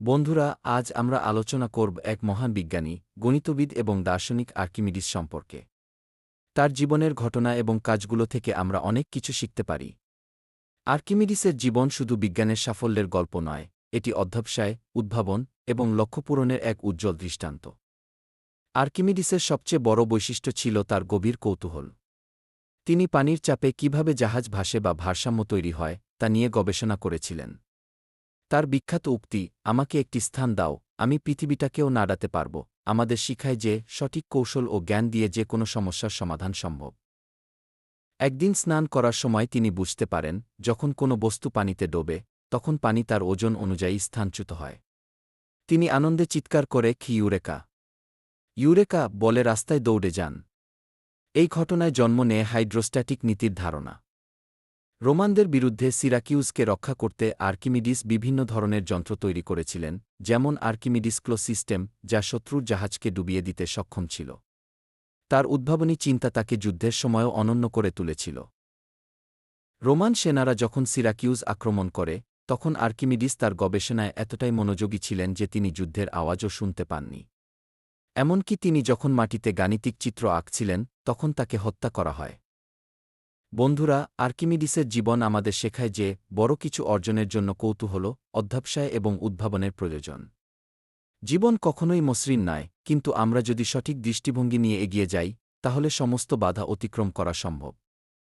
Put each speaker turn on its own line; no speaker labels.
বন্ধুরা, আজ আমরা আলোচনা করব এক মহান বিজ্ঞানী, গণিতবিদ এবং দার্শনিক আর্কিমিডিস সম্পর্কে। তার জীবনের ঘটনা এবং কাজগুলো থেকে আমরা অনেক কিছু শিখতে পারি। আর্কিমিডিসের জীবন শুধু বিজ্ঞানের সাফল্যের গল্প নয়, এটি অধ্যবসায়, উদ্ভাবন এবং লক্ষ্যপূরণের এক উজ্জ্বল দৃষ্টান্ত। আর্কিমিডিসের সবচেয়ে বড় বৈশিষ্ট্য ছিল তার গভীর কৌতূহল। তিনি পানির চাপে কীভাবে জাহাজ ভাসে বা ভারসাম্য তৈরি হয়, তা নিয়ে গবেষণা করেছিলেন। তার বিখ্যাত উক্তি, আমাকে একটি স্থান দাও, আমি পৃথিবীটাকেও নাড়াতে পারব, আমাদের শিখায় যে, সঠিক কৌশল ও জ্ঞান দিয়ে যে কোনো সমস্যার সমাধান সম্ভব। একদিন স্নান করার সময় তিনি বুঝতে পারেন, যখন কোনো বস্তু পানিতে ডোবে, তখন পানি তার ওজন অনুযায়ী স্থানচ্যুত হয়। তিনি আনন্দে চিৎকার করে খি ইউরেকা? ইউরেকা, বলে রাস্তায় দৌড়ে যান। এই ঘটনায় জন্ম নেয় হাইড্রোস্ট্যাটিক নীতির ধারণা। রোমানদের বিরুদ্ধে সিরাকিউজকে রক্ষা করতে আর্কিমিডিস বিভিন্ন ধরনের যন্ত্র তৈরি করেছিলেন, যেমন আর্কিমিডিস ক্লো সিস্টেম, যা শত্রুর জাহাজকে ডুবিয়ে দিতে সক্ষম ছিল। তার উদ্ভাবনী চিন্তা তাকে যুদ্ধের সময়ও অনন্য করে তুলেছিল। রোমান সেনারা যখন সিরাকিউজ আক্রমণ করে, তখন আর্কিমিডিস তার গবেষণায় এতটাই মনোযোগী ছিলেন যে তিনি যুদ্ধের আওয়াজও শুনতে পাননি। এমনকি তিনি যখন মাটিতে গাণিতিক চিত্র আঁকছিলেন, তখন তাকে হত্যা করা হয়। বন্ধুরা, আর্কিমিডিসের জীবন আমাদের শেখায় যে, বড় কিছু অর্জনের জন্য কৌতূহল, অধ্যাবসায় এবং উদ্ভাবনের প্রয়োজন। জীবন কখনোই মসৃণ নয়, কিন্তু আমরা যদি সঠিক দৃষ্টিভঙ্গি নিয়ে এগিয়ে যাই, তাহলে সমস্ত বাধা অতিক্রম করা সম্ভব।